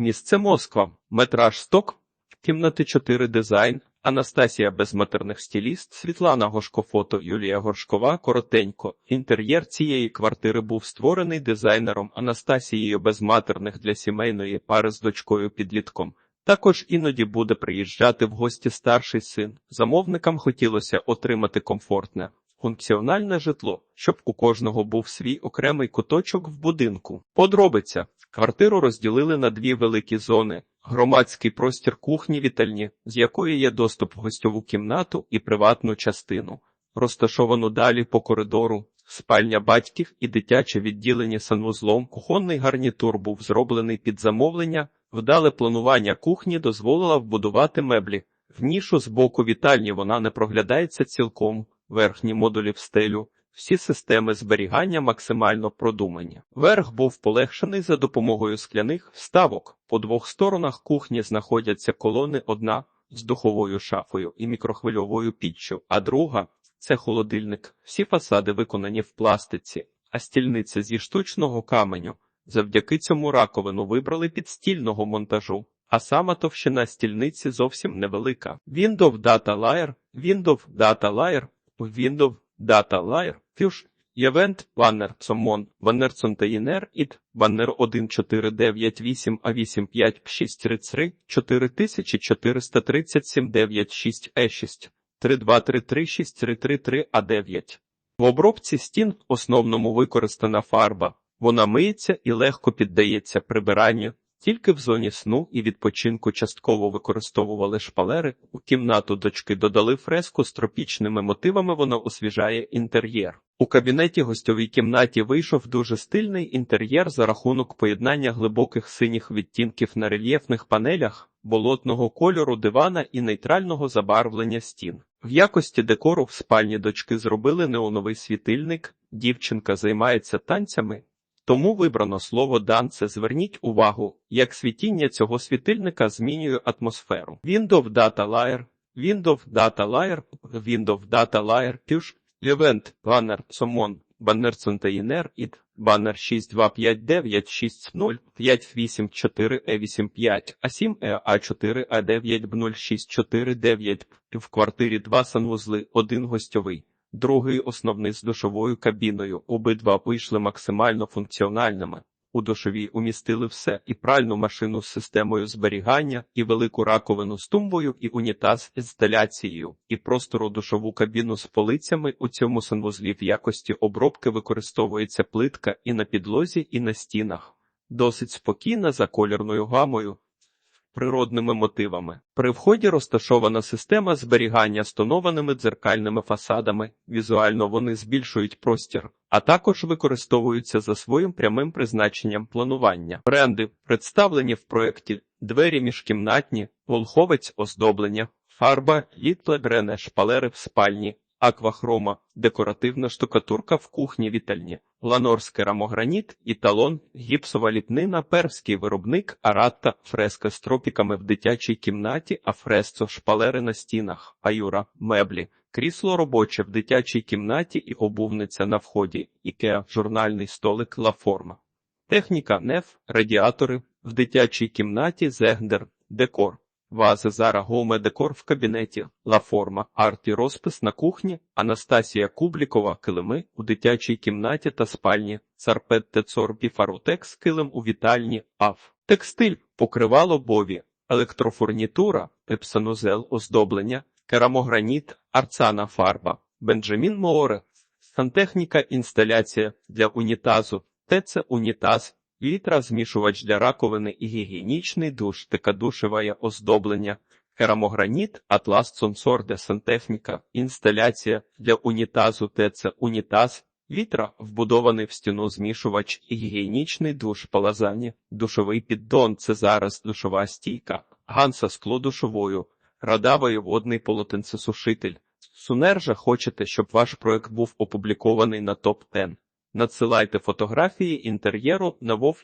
Місце Москва. Метраж сток. Кімнати 4 дизайн. Анастасія безматерних стиліст, Світлана Гошко фото, Юлія Горшкова. Коротенько. Інтер'єр цієї квартири був створений дизайнером Анастасією безматерних для сімейної пари з дочкою підлітком. Також іноді буде приїжджати в гості старший син. Замовникам хотілося отримати комфортне, функціональне житло, щоб у кожного був свій окремий куточок в будинку. Подробиця. Квартиру розділили на дві великі зони. Громадський простір кухні вітальні, з якої є доступ в гостьову кімнату і приватну частину, розташовану далі по коридору, спальня батьків і дитяче відділення санвузлом. Кухонний гарнітур був зроблений під замовлення. Вдале планування кухні дозволило вбудувати меблі. В нішу з боку вітальні вона не проглядається цілком, верхні модулі в стелю. Всі системи зберігання максимально продумані. Верх був полегшений за допомогою скляних вставок. По двох сторонах кухні знаходяться колони одна з духовою шафою і мікрохвильовою піччю, а друга це холодильник. Всі фасади виконані в пластиці, а стільниця зі штучного каменю. Завдяки цьому раковину вибрали під стільного монтажу, а сама товщина стільниці зовсім невелика. Windows Data Layer, Windows Data Layer, Windows Data Layer, Fusion, Event, Banner, Summon, Banner Container, IT, Banner 1498 A85 633 4437 96 E6 3233633 A9. В обробці стін в основному використана фарба. Вона миється і легко піддається прибиранню. Тільки в зоні сну і відпочинку частково використовували шпалери. У кімнату дочки додали фреску з тропічними мотивами. Вона освіжає інтер'єр. У кабінеті гостьовій кімнаті вийшов дуже стильний інтер'єр за рахунок поєднання глибоких синіх відтінків на рельєфних панелях, болотного кольору дивана і нейтрального забарвлення стін. В якості декору в спальні дочки зробили неоновий світильник. Дівчинка займається танцями. Тому вибрано слово данце. Зверніть увагу, як світіння цього світильника змінює атмосферу. Windows Data Layer, Windows Data Layer, Windows Data Layer, Push, Event, Banner, Summon, Banner Container, IT, Banner 625960 584 E85, A7 EA4 A9 0649 в квартирі два санвузли, один гостьовий. Другий основний з душовою кабіною. Обидва вийшли максимально функціональними. У душовій умістили все і пральну машину з системою зберігання, і велику раковину з тумбою, і унітаз з інсталяцією, і простору душову кабіну з полицями. У цьому санвузлі в якості обробки використовується плитка і на підлозі, і на стінах. Досить спокійна за колірною гамою природними мотивами. При вході розташована система зберігання з тонованими дзеркальними фасадами. Візуально вони збільшують простір, а також використовуються за своїм прямим призначенням планування. Бренди представлені в проєкті двері міжкімнатні, волховець оздоблення, фарба, літле грене шпалери в спальні. Аквахрома, декоративна штукатурка в кухні вітальні, ланорський рамограніт, італон, гіпсова ліпнина, перський виробник, аратта, фреска з тропіками в дитячій кімнаті, афресцо, шпалери на стінах, аюра, меблі, крісло робоче в дитячій кімнаті і обувниця на вході, ікеа, журнальний столик, лаформа. Техніка неф, радіатори, в дитячій кімнаті, зегдер, декор. Вази Зара Гоуме декор в кабінеті, Лаформа, арті розпис на кухні, Анастасія Кублікова, килими у дитячій кімнаті та спальні, Царпет Тецорбі Фарутекс, килим у вітальні, АФ, текстиль, покривало бові, електрофурнітура, епсанозел оздоблення, керамограніт, арцана фарба, Бенджамін Мооре, сантехніка інсталяція для унітазу, ТЦ унітаз, Літра змішувач для раковини і гігієнічний душ, текадушеве оздоблення, керамограніт, атлас Сонсорде сантехніка, інсталяція для унітазу ТЦ унітаз, літра вбудований в стіну змішувач і гігієнічний душ палазані, душовий піддон це зараз душова стійка, ганса скло душовою, радавий водний полотенцесушитель. Сунержа хочете, щоб ваш проект був опублікований на топ 10 Надсилайте фотографії інтер'єру на Вов